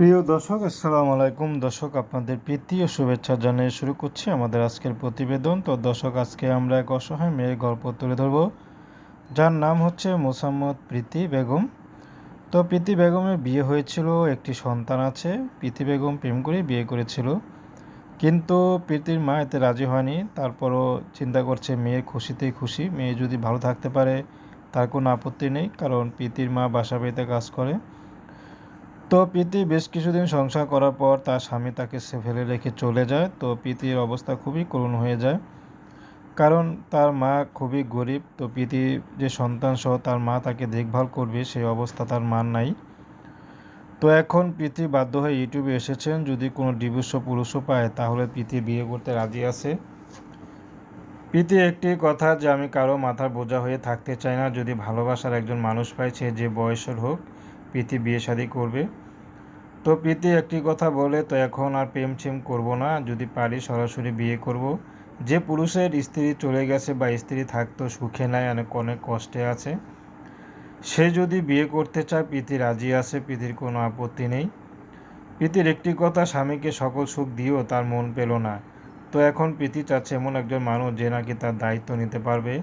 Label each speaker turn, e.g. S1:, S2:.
S1: প্রিয় দর্শক, আসসালামু আলাইকুম। দর্শক, আপনাদের প্রীতি ও শুভেচ্ছা জানিয়ে শুরু করছি আমাদের আজকের প্রতিবেদন। তো দর্শক, আজকে আমরা এক অসহায় মেয়ের গল্প তুলে ধরব, যার নাম হচ্ছে মোসাম্মদ প্রীতি বেগম। তো প্রীতি বেগমের বিয়ে হয়েছিল, একটি সন্তান আছে। প্রীতি বেগম প্রেম করে বিয়ে করেছিল। কিন্তু প্রীতির মা এতে রাজি হয়নি। তারপরও চিন্তা করছে, মেয়ের খুশিতেই খুশি। মেয়ে যদি ভালো থাকতে পারে, তার কোনো আপত্তি নেই, কারণ প্রীতির মা বাসা বাড়িতে কাজ করে। তো প্রীতি বেশ কিছুদিন সংসার করার পর তার স্বামী তাকে সে ফেলে রেখে চলে যায়। তো প্রীতির অবস্থা খুবই করুণ হয়ে যায়। কারণ তার মা খুবই গরিব। তো প্রীতি যে সন্তান সহ তার মা তাকে দেখভাল করবে, সেই অবস্থা তার মার নাই। তো এখন প্রীতি বাধ্য হয়ে ইউটিউবে এসেছেন। যদি কোনো ডিভোর্স পুরুষও পায়, তাহলে প্রীতি বিয়ে করতে রাজি আছে। প্রীতি একটি কথা যে আমি কারও মাথার বোঝা হয়ে থাকতে চাই না। যদি ভালোবাসার একজন মানুষ পাই সে যে বয়সের হোক প্রীতি বিয়ে শাদি করবে। তো প্রীতি একটি কথা বলে, তো এখন আর প্রেম ছেম করব না। যদি পারি সরাসরি বিয়ে করব। যে পুরুষের স্ত্রী চলে গেছে বা স্ত্রী থাকতো, সুখে নাই, অনেক অনেক কষ্টে আছে। সে যদি বিয়ে করতে চায়, প্রীতি রাজি আছে, প্রীতির কোনো আপত্তি নেই। প্রীতির একটি কথা, স্বামীকে সকল সুখ দিয়েও তার মন পেল না। তো এখন প্রীতি চাচ্ছে এমন একজন মানুষ যে নাকি তার দায়িত্ব নিতে পারবে।